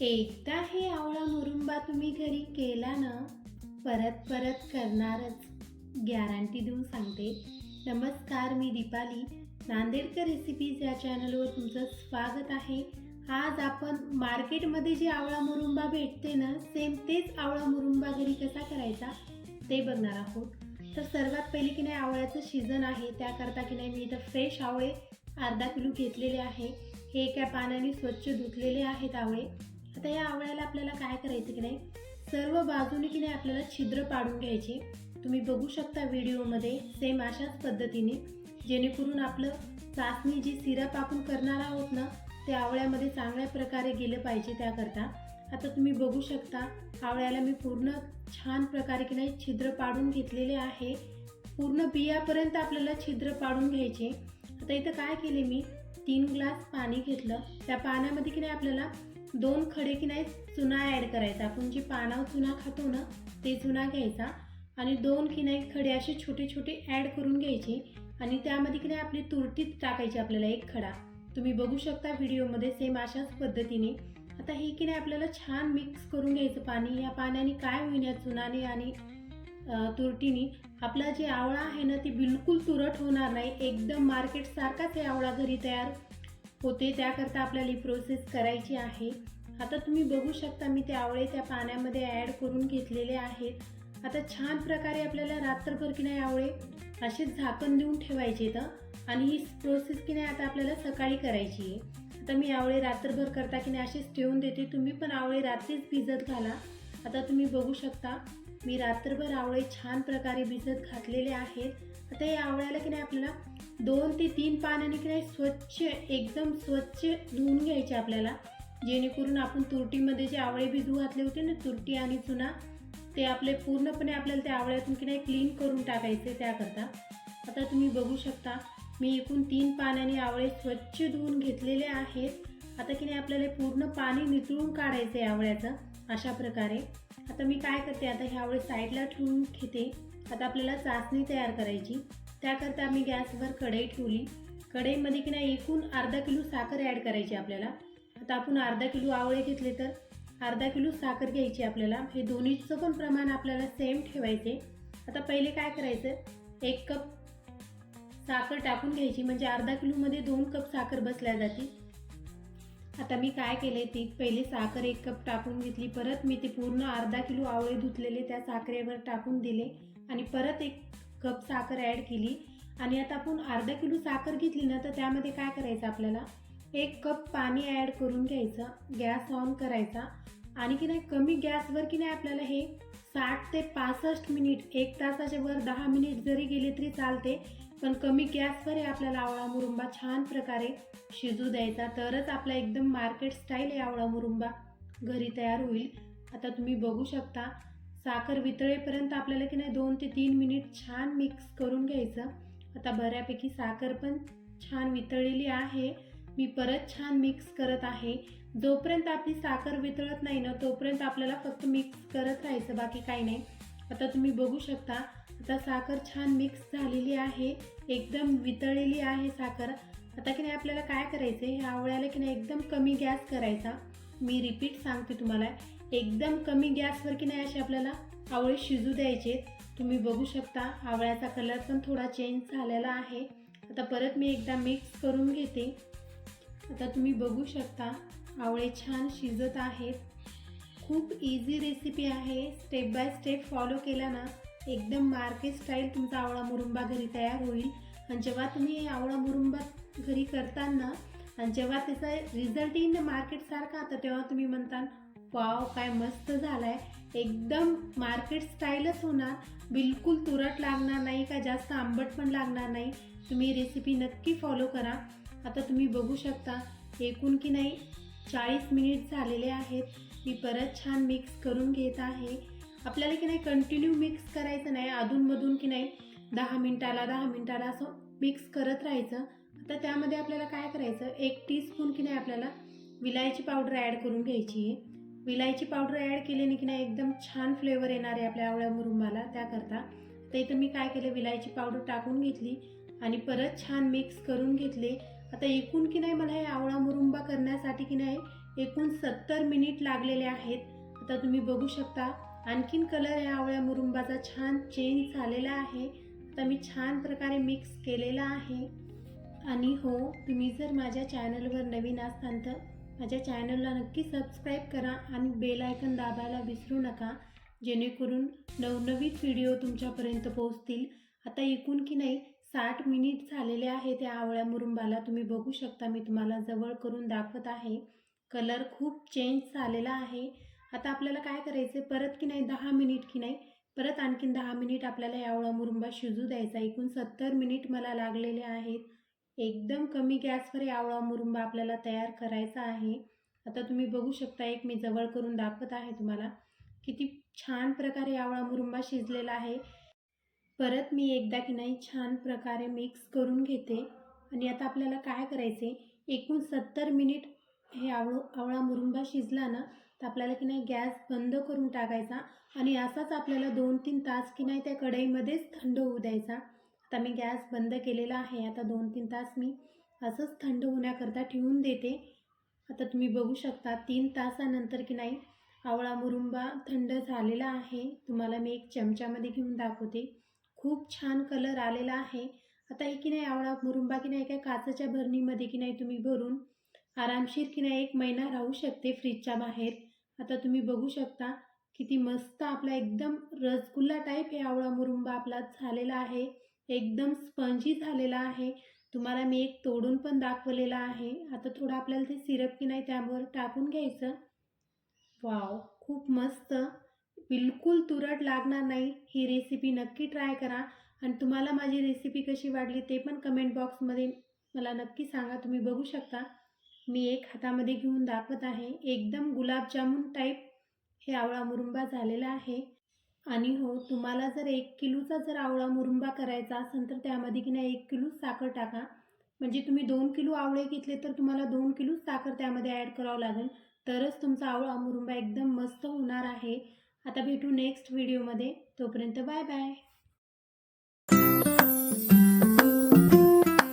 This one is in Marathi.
एकदा हे आवळा मुरुंबा तुम्ही घरी केला ना परत परत करणारच. गॅरंटी देऊन सांगते. नमस्कार मी दीपाली. नांदेडकर रेसिपीज या चॅनलवर तुमचं स्वागत आहे. आज आपण मार्केटमध्ये जे आवळा मुरुंबा भेटते ना सेम तेच आवळा मुरुंबा घरी कसा करायचा ते बघणार आहोत. तर सर्वात पहिले की नाही आवळ्याचं सीझन आहे. त्याकरता की नाही मी इथं फ्रेश आवळे अर्धा किलो घेतलेले आहे. हे एका पाण्याने स्वच्छ धुतलेले आहेत आवळे. आता या आवळ्याला आपल्याला काय करायचं की नाही सर्व बाजूने की नाही आपल्याला छिद्र पाडून घ्यायचे. तुम्ही बघू शकता व्हिडिओमध्ये सेम अशाच पद्धतीने जेणेकरून आपलं चाचणी जी सिरप आपण करणार आहोत ना ते आवळ्यामध्ये चांगल्या प्रकारे गेलं पाहिजे त्याकरता. आता तुम्ही बघू शकता आवळ्याला मी पूर्ण छान प्रकारे की नाही छिद्र पाडून घेतलेले आहे. पूर्ण बियापर्यंत आपल्याला छिद्र पाडून घ्यायचे. आता इथं काय केले मी तीन ग्लास पाणी घेतलं. त्या पाण्यामध्ये की नाही आपल्याला दोन खडे की नाही चुना ॲड करायचा. आपण जे पानावर चुना खातो ना ते चुना घ्यायचा. आणि दोन की नाही खडे असे छोटे छोटे ॲड करून घ्यायचे. आणि त्यामध्ये की नाही आपली तुरटीत टाकायची आपल्याला एक खडा. तुम्ही बघू शकता व्हिडिओमध्ये सेम अशाच पद्धतीने. आता हे की नाही आपल्याला छान मिक्स करून घ्यायचं पाणी. या पाण्याने काय होईल? या चुनाने आणि तुरटीने आपला जे आवळा आहे ना ते बिलकुल तुरट होणार नाही. एकदम मार्केटसारखाच हे आवळा घरी तयार. होते त्याकरता आपल्याला ही प्रोसेस करायची आहे. आता तुम्ही बघू शकता मी ते आवळे त्या पाण्यामध्ये ॲड करून घेतलेले आहेत. आता छान प्रकारे आपल्याला रात्रभर की नाही आवळे असे झाकण देऊन ठेवायचे तर आणि ही प्रोसेस की नाही आता आपल्याला सकाळी करायची आहे. आता मी आवळे रात्रभर करता की नाही असेच ठेवून देते. तुम्ही पण आवळे रात्रीच भिजत घाला. आता तुम्ही बघू शकता मी रात्रभर आवळे छान प्रकारे भिजत घातलेले आहेत. आता या आवळ्याला की नाही आपल्याला दोन ते तीन पाण्याने की नाही स्वच्छ एकदम स्वच्छ धुवून घ्यायचे आपल्याला. जेणेकरून आपण तुरटीमध्ये जे आवळे भिजू घातले होते ना तुरटी आणि चुना ते आपले पूर्णपणे आपल्याला त्या आवळ्यातून की नाही क्लीन करून टाकायचे त्याकरता. आता तुम्ही बघू शकता मी एकूण तीन पाण्याने आवळे स्वच्छ धुवून घेतलेले आहेत. आता की नाही आपल्याला पूर्ण पाणी निचळून काढायचं आहे आवळ्याचं अशा प्रकारे. आता मी काय करते आता हे आवळे साईडला ठेवून घेते. आता आपल्याला चाचणी तयार करायची. त्याकरता मी गॅसवर कढई ठेवली. कढईमध्ये की नाही एकूण अर्धा किलो साखर ॲड करायची आपल्याला. आता आपण अर्धा किलो आवळे घेतले तर अर्धा किलो साखर घ्यायची आपल्याला. हे दोन्हीचं पण प्रमाण आपल्याला सेम ठेवायचे. आता पहिले काय करायचं? एक कप साखर टाकून घ्यायची. म्हणजे अर्धा किलोमध्ये दोन कप साखर बसल्या जाते आता मी काय केले ती पहिले साखर एक कप टाकून घेतली. परत मी ते पूर्ण अर्धा किलो आवळे धुतलेले त्या साखरेवर टाकून दिले. आणि परत एक कप साखर ॲड केली. आणि आता आपण अर्धा किलो साखर घेतली ना तर त्यामध्ये काय करायचं आपल्याला? एक कप पाणी ॲड करून घ्यायचं. गॅस ऑन करायचा. आणि की नाही कमी गॅसवर की नाही आपल्याला हे साठ ते पासष्ट मिनिट एक तासाच्या वर दहा मिनिट जरी गेले तरी चालते. पण कमी गॅसवर हे आपल्याला आवळा मुरुंबा छान प्रकारे शिजू द्यायचा. तरच आपला एकदम मार्केट स्टाईल आहे आवळा मुरुंबा. घरी तयार होईल. आता तुम्ही बघू शकता. साखर वितळेपर्यंत आपल्याला की नाही दोन ते तीन मिनिट छान मिक्स करून घ्यायचं. आता बऱ्यापैकी साखर पण छान वितळलेली आहे. मी परत छान मिक्स करत आहे. जोपर्यंत आपली साखर वितळत नाही ना तोपर्यंत आपल्याला फक्त मिक्स करत राहायचं बाकी काही नाही. आता तुम्ही बघू शकता आता साखर छान मिक्स झालेली आहे. एकदम वितळलेली आहे साखर. आता की नाही आपल्याला काय करायचं हे आवळ्याला की नाही एकदम कमी गॅस करायचा. मी रिपीट सांगते तुम्हाला. एकदम कमी गॅसवर की नाही असे आपल्याला आवळे शिजू द्यायचे. तुम्ही बघू शकता आवळ्याचा कलर पण थोडा चेंज झालेला आहे. आता परत मी एकदा मिक्स करून घेते. आता तुम्ही बघू शकता आवळे छान शिजत आहेत. खूप इझी रेसिपी आहे. स्टेप बाय स्टेप फॉलो केला ना एकदम मार्केट स्टाईल तुमचा आवळा मुरुंबा घरी तयार होईल. आणि जेव्हा तुम्ही आवळा मुरुंबा घरी करताना आणि जेव्हा त्याचा रिझल्ट येईल ना मार्केटसारखा तर तेव्हा तुम्ही म्हणता वाव काय मस्त झालाय. एकदम मार्केट स्टाईलच होणार. बिलकुल तुरट लागणार नाही का? जास्त आंबट पण लागणार नाही. तुम्ही रेसिपी नक्की फॉलो करा. आता तुम्ही बघू शकता एकूण की नाही चाळीस मिनिट झालेले आहेत. मी परत छान मिक्स करून घेत आहे. आपल्याला की नाही कंटिन्यू मिक्स करायचं नाही. अधूनमधून की नाही दहा मिनटाला दहा मिनटाला असं मिक्स करत राहायचं. आता त्यामध्ये आपल्याला काय करायचं? एक टीस्पून की नाही आपल्याला विलायची पावडर ॲड करून घ्यायची आहे. विलायची पावडर ॲड केल्याने की नाही एकदम छान फ्लेवर येणार आहे आपल्या आवळ्या मुरुंबाला त्याकरता. तर इथं मी काय केलं विलायची पावडर टाकून घेतली आणि परत छान मिक्स करून घेतले. आता एकूण की नाही मला हे आवळा मुरुंबा करण्यासाठी की नाही एकूण सत्तर मिनिट लागलेले आहेत. आता तुम्ही बघू शकता आणखीन कलर या आवळ्या मुरुंबाचा छान चेंज झालेला आहे. आता मी छान प्रकारे मिक्स केलेला आहे. आणि हो तुम्ही जर माझ्या चॅनलवर नवीन असाल तर माझ्या चॅनलला नक्की सबस्क्राईब करा आणि बेल आयकन दाबायला विसरू नका जेणेकरून नवनवीन व्हिडिओ तुमच्यापर्यंत पोहोचतील. आता एकूण की नाही साठ मिनिट झालेले आहे त्या आवळ्या मुरुंबाला तुम्ही बघू शकता मी तुम्हाला जवळ करून दाखवत आहे. कलर खूप चेंज झालेला आहे. आता आपल्याला काय करायचं परत की नाही दहा मिनिट की नाही परत आणखीन दहा मिनिट आपल्याला या आवळा मुरुंबा शिजू द्यायचा एकूण सत्तर मिनिट मला लागलेले आहेत. एकदम कमी गॅसवर हे आवळा मुरुंबा आपल्याला तयार करायचा आहे. आता तुम्ही बघू शकता एक मी जवळ करून दाखवत आहे तुम्हाला. किती छान प्रकारे आवळा मुरुंबा शिजलेला आहे. परत मी एकदा की नाही छान प्रकारे मिक्स करून घेते. आणि आता आपल्याला काय करायचे एकूण सत्तर मिनिट हे आवळ आवळा मुरुंबा शिजला ना तर आपल्याला की नाही गॅस बंद करून टाकायचा आणि असाच आपल्याला दोन तीन तास की नाही त्या कढईमध्येच थंड होऊ द्यायचा. आता मी गॅस बंद केलेला आहे. आता दोन तीन तास मी असंच थंड होण्याकरता ठेवून देते. आता तुम्ही बघू शकता तीन तासानंतर की नाही आवळा मुरुंबा थंड झालेला आहे. तुम्हाला मी एक चमच्यामध्ये घेऊन दाखवते. खूप छान कलर आलेला आहे. आता हे की नाही आवळा मुरुंबा की नाही काय काचेच्या भरणीमध्ये की नाही तुम्ही भरून आरामशीर की नाही एक महिना राहू शकते फ्रीजच्या बाहेर. आता तुम्ही बघू शकता किती मस्त आपला एकदम रसगुल्ला टाईप हे आवळा मुरुंबा आपला झालेला आहे. एकदम स्पंजी झालेला आहे. तुम्हाला मी एक तोडून पण दाखवलेला आहे. आता थोडं आपल्याला ते सिरप की नाही त्यावर टाकून घ्यायचं. वाव खूप मस्त. बिलकुल तुरट लागणार नाही. ही रेसिपी नक्की ट्राय करा. आणि तुम्हाला माझी रेसिपी कशी वाटली ते पण कमेंट बॉक्समध्ये मला नक्की सांगा. तुम्ही बघू शकता. मी एक हातामध्ये घेऊन दाखवत आहे. एकदम गुलाबजामुन टाईप हे आवळा मुरुंबा झालेला आहे. आणि हो तुम्हाला जर एक किलोचा जर आवळा मुरुंबा करायचा असेल तर त्यामध्ये की नाही एक किलो साखर टाका. म्हणजे तुम्ही दोन किलो आवळे घेतले तर तुम्हाला दोन किलो साखर त्यामध्ये ॲड करावं लागेल. तरच तुमचा आवळा मुरुंबा एकदम मस्त होणार आहे. आता भेटू नेक्स्ट व्हिडिओमध्ये तोपर्यंत बाय बाय